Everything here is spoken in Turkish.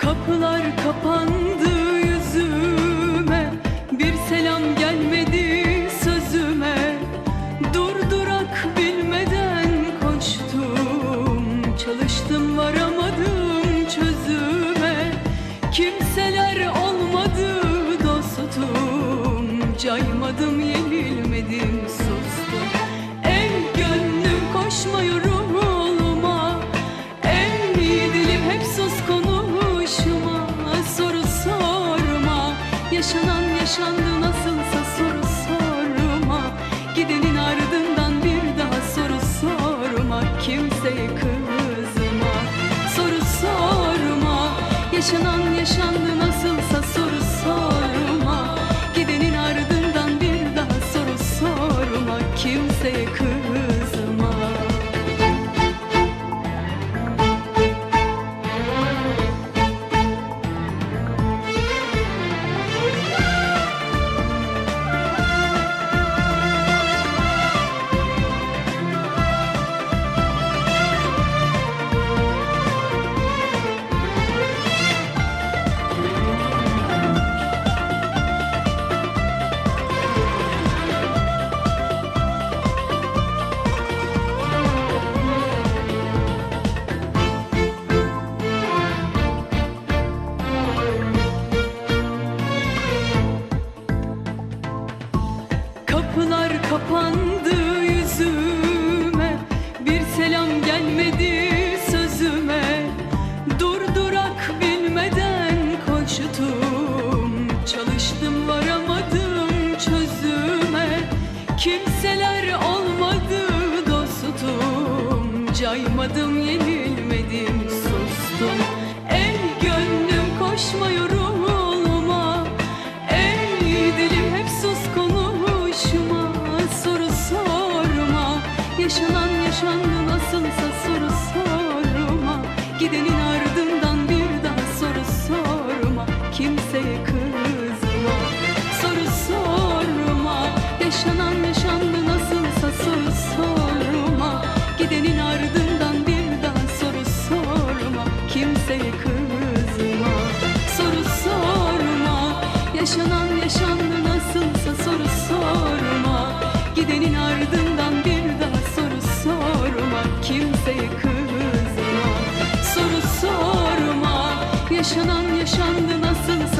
Kapılar kapandı yüzüme. Bir selam gelmedi sözüme. Durdurak bilmeden koştum. Çalıştım varamadım çözüme. Kimseler olmadı dostum Caymadım yaşanan yaşandı. Kimseler olmadı dostum. Caymadım yenilmedim sustum. Ey gönlüm koşmuyorum yaşanan yaşandı nasılsa soru sor. kimseyi kızma. Soru sorma. Yaşanan yaşandı nasılsa soru sorma. Gidenin ardından bir daha soru sorma. Kimseyi kızma. Soru sorma. Yaşanan yaşandı nasılsa